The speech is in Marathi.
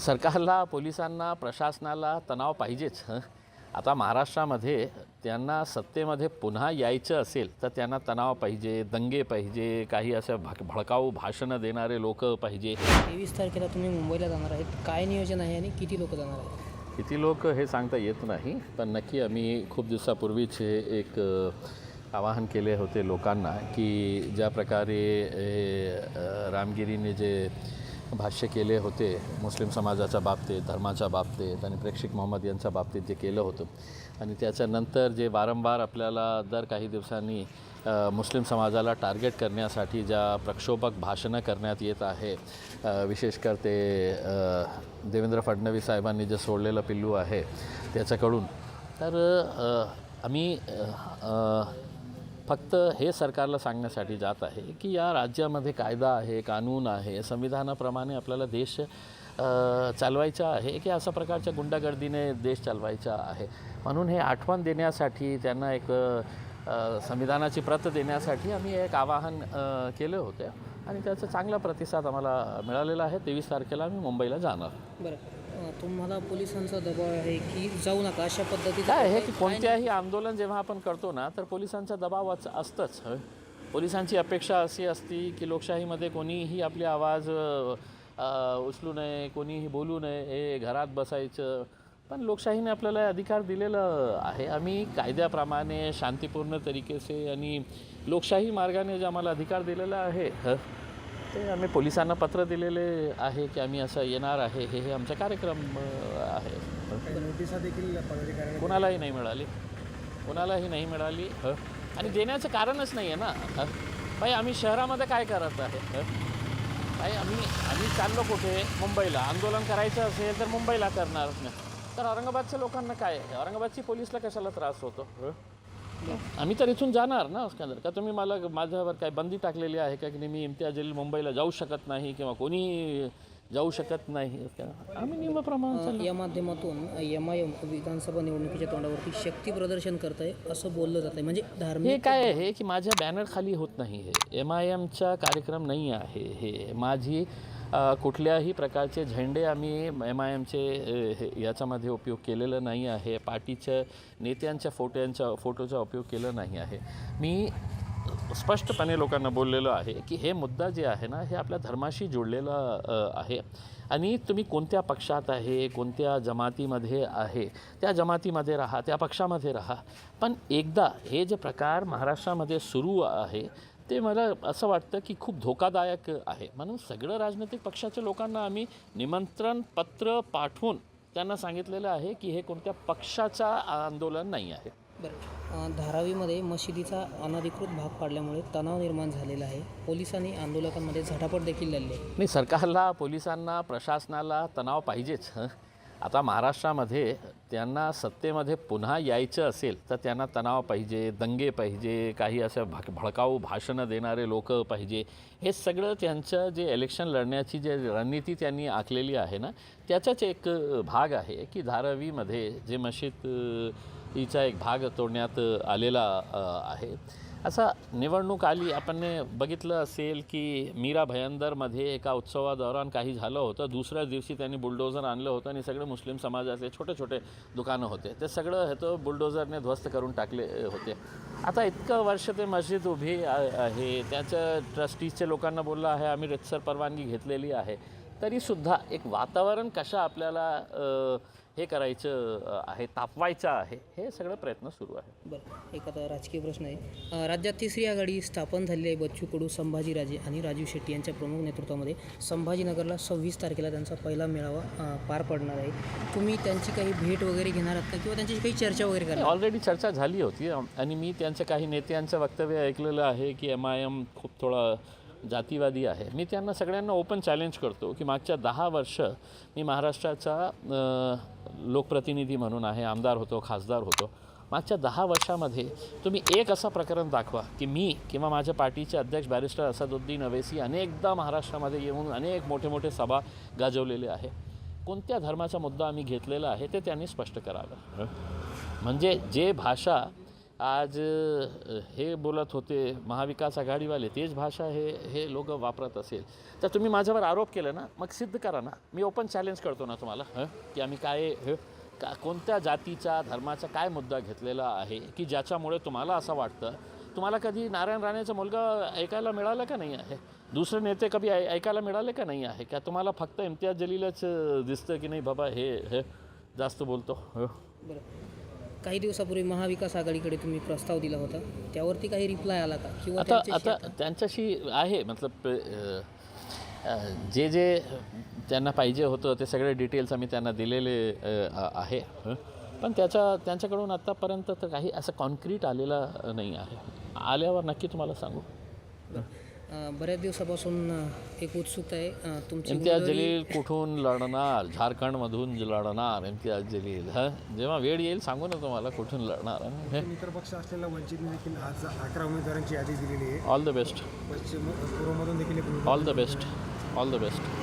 सरकारला पोलिसांना प्रशासनाला तणाव पाहिजेच. आता महाराष्ट्रामध्ये त्यांना सत्तेमध्ये पुन्हा यायचं असेल तर त्यांना तणाव पाहिजे दंगे पाहिजे काही असं भक भडकाऊ भाषणं देणारे लोक पाहिजे. तेवीस तारखेला तुम्ही मुंबईला जाणार आहेत. काय नियोजन आहे आणि किती लोक जाणार आहेत? किती लोक हे सांगता येत नाही पण नक्की आम्ही खूप दिवसापूर्वीच हे एक आवाहन केले होते लोकांना की ज्या प्रकारे रामगिरीने जे भाष्य केले होते मुस्लिम समाजाच्या बाबतीत धर्माच्या बाबतीत आणि प्रेक्षक मोहम्मद यांच्या बाबतीत जे केलं होतं. आणि त्याच्यानंतर जे वारंवार आपल्याला दर काही दिवसांनी मुस्लिम समाजाला टार्गेट करण्यासाठी ज्या प्रक्षोभक भाषणं करण्यात येत आहे विशेषकर ते देवेंद्र फडणवीस साहेबांनी जे सोडलेलं पिल्लू आहे त्याच्याकडून. तर आम्ही फक्त हे सरकारला सांगण्यासाठी जात आहे की या राज्यामध्ये कायदा आहे कानून आहे संविधानाप्रमाणे आपल्याला देश चालवायचा आहे की अशा प्रकारच्या गुंडागर्दीने देश चालवायचा आहे. म्हणून हे आठवण देण्यासाठी त्यांना एक संविधानाची प्रत देण्यासाठी आम्ही एक आवाहन केलं केले होते. आणि त्याचा चांगला प्रतिसाद आम्हाला मिळालेला आहे. तेवीस तारखेला आम्ही मुंबईला जाणार. बरं. तुम्हाला पोलिसांचा दबाव आहे की जाऊ नका अशा पद्धतीचं काय आहे की कोणत्याही आंदोलन जेव्हा आपण करतो ना तर पोलिसांचा दबाव असतंच हं. पोलिसांची अपेक्षा अशी असती की लोकशाहीमध्ये कोणीही आपले आवाज उचलू नये कोणीही बोलू नये हे घरात बसायचं. पण लोकशाहीने आपल्याला अधिकार दिलेलं आहे. आम्ही कायद्याप्रमाणे शांतीपूर्ण तरीकेसे आणि लोकशाही मार्गाने जे आम्हाला अधिकार दिलेला आहे हं, ते आम्ही पोलिसांना पत्र दिलेले आहे की आम्ही असं येणार आहे. हे हे आमचा कार्यक्रम आहे. नोटिसा देखील पदाधिकाऱ्यांना कोणालाही नाही मिळाली. कोणालाही नाही मिळाली. हं. आणि देण्याचं कारणच नाही आहे ना. भाई आम्ही शहरामध्ये काय करत आहे? हं? भाई आम्ही आम्ही चाललो कुठे? मुंबईला. आंदोलन करायचं असेल तर मुंबईला करणार. नाही तर औरंगाबादच्या लोकांना काय? आहे औरंगाबादची पोलिसला कशाला त्रास होतो? हं? आम्ही तर इथून जाणार ना स्कंदर. का तुम्ही मला माझ्यावर काय बंदी टाकलेली आहे का की नाही? मी इम्तियाज मुंबईला जाऊ शकत नाही किंवा कोणी जाऊ शकत नाही? आम्ही नियमाप्रमाणे. या माध्यमातून एम आय एम विधानसभा निवडणुकीच्या तोंडावरती शक्ती प्रदर्शन करत आहे असं बोललं जात आहे म्हणजे हे धार्मिक काय आहे? की माझ्या बॅनर खाली होत नाही हे. एम आय एमचा कार्यक्रम नाही आहे हे. माझी कुठल्याही प्रकारचे झेंडे आम्ही एम आय एमचे याच्यामध्ये उपयोग केलेला नाही आहे. पार्टीच्या नेत्यांच्या फोटोंचा फोटोचा उपयोग केला नाही आहे. मी स्पष्टपणे लोकांना बोललेलो आहे की हे मुद्दा जे आहे ना हे आपल्या धर्माशी जोडलेला आहे. आणि तुम्ही कोणत्या पक्षात आहे कोणत्या जमातीमध्ये आहे त्या जमातीमध्ये राहा त्या पक्षामध्ये राहा. पण एकदा हे जे प्रकार महाराष्ट्रामध्ये सुरू आहे ते मला असं वाटतं की खूप धोकादायक आहे. म्हणून सगळं राजनैतिक पक्षाच्या लोकांना आम्ही निमंत्रण पत्र पाठवून त्यांना सांगितलेलं आहे की हे कोणत्या पक्षाचा आंदोलन नाही आहे. बरं. धारावीमध्ये मशिदीचा अनधिकृत भाग पाडल्यामुळे तणाव निर्माण झालेला आहे. पोलिसांनी आंदोलकांमध्ये झटापट देखील आहे नाही सरकारला पोलिसांना प्रशासनाला तणाव पाहिजेच. आता महाराष्ट्रामध्ये त्यांना सत्तेमध्ये पुन्हा यायचं असेल तर त्यांना तणाव पाहिजे दंगे पाहिजे काही असं भक भडकाऊ भाषणं देणारे लोक पाहिजे. हे सगळं त्यांचं जे इलेक्शन लढण्याची जे रणनीती त्यांनी आखलेली आहे ना त्याचाच एक भाग आहे की धारावीमध्ये जे मशीद हिचा एक भाग तोडण्यात आलेला आहे. असा निवडणूक आली. आपण बघितलं असेल की मीरा भयंदरमध्ये एका उत्सवादौरान काही झालं होतं. दुसऱ्या दिवशी त्यांनी बुलडोझर आणलं होतं आणि सगळे मुस्लिम समाजाचे छोटे छोटे दुकानं होते. ते सगळं हे बुलडोझरने ध्वस्त करून टाकले होते. आता इतकं वर्ष ते मस्जिद उभी आहे. त्याच्या ट्रस्टीजच्या लोकांना बोललं आहे आम्ही रितसर परवानगी घेतलेली आहे. तरीसुद्धा एक वातावरण कशा आपल्याला हे करायचं आहे तापवायचं आहे हे सगळं प्रयत्न सुरू आहे. बरं एक आता राजकीय प्रश्न आहे. राज्यात तिसरी आघाडी स्थापन झालेली आहे बच्चू कडू संभाजीराजे आणि राजीव शेट्टी यांच्या प्रमुख नेतृत्वामध्ये. संभाजीनगरला सव्वीस तारखेला त्यांचा पहिला मेळावा पार पडणार आहे. तुम्ही त्यांची काही भेट वगैरे घेणार आहात का? किंवा त्यांची काही चर्चा वगैरे करणार ऑलरेडी चर्चा झाली होती. आणि मी त्यांच्या काही नेत्यांचं वक्तव्य ऐकलेलं आहे की एम आय एम खूप थोडा जातीवादी आहे. मी त्यांना सगळ्यांना ओपन चॅलेंज करतो की मागच्या दहा वर्ष मी महाराष्ट्राचा लोकप्रतिनिधी म्हणून आहे आमदार होतो खासदार होतो. मागच्या दहा वर्षामध्ये तुम्ही एक असं प्रकरण दाखवा की मी किंवा माझ्या पार्टीचे अध्यक्ष बॅरिस्टर असदुद्दीन अवेसी अनेकदा महाराष्ट्रामध्ये येऊन अनेक मोठे मोठे सभा गाजवलेले आहे. कोणत्या धर्माचा मुद्दा आम्ही घेतलेला आहे ते त्यांनी स्पष्ट करावं. म्हणजे जे भाषा आज हे बोलत होते महाविकास आघाडीवाले तेच भाषा हे हे लोक वापरत असेल. तर तुम्ही माझ्यावर आरोप केला ना मग सिद्ध करा ना. मी ओपन चॅलेंज करतो ना तुम्हाला. हं? की आम्ही काय हं? का कोणत्या जातीचा धर्माचा काय मुद्दा घेतलेला आहे की ज्याच्यामुळे तुम्हाला असं वाटतं? तुम्हाला कधी नारायण राणेचा मुलगा ऐकायला मिळाला का नाही आहे? दुसरे नेते कधी ऐ ऐकायला मिळाले का नाही आहे? का तुम्हाला फक्त इम्तियाज जलीलच दिसतं की नाही बाबा हे हे जास्त बोलतो? हो? बरं. काही दिवसापूर्वी महाविकास आघाडीकडे तुम्ही प्रस्ताव दिला होता त्यावरती काही रिप्लाय आला का? किंवा आता आता त्यांच्याशी आहे मतलब जे जे त्यांना पाहिजे होतं ते सगळे डिटेल्स आम्ही त्यांना दिलेले आहे. पण त्याच्या त्यांच्याकडून आत्तापर्यंत तर काही असं कॉन्क्रीट आलेला नाही आहे. आल्यावर नक्की तुम्हाला सांगू. बऱ्याच दिवसापासून एक उत्सुकता आहे तुमची इम्तियाज जलील कुठून लढणार? झारखंडमधून ज- लढणार इम्तियाज जलील? हं? जेव्हा वेळ येईल सांगू ना तुम्हाला कुठून लढणार हं? मित्र पक्ष असलेल्या वंचितने देखील आज अकरा उमेदवारांची यादी दिलेली आहे. ऑल द बेस्ट पश्चिम पूर्वमधून देखील एक all the best all the best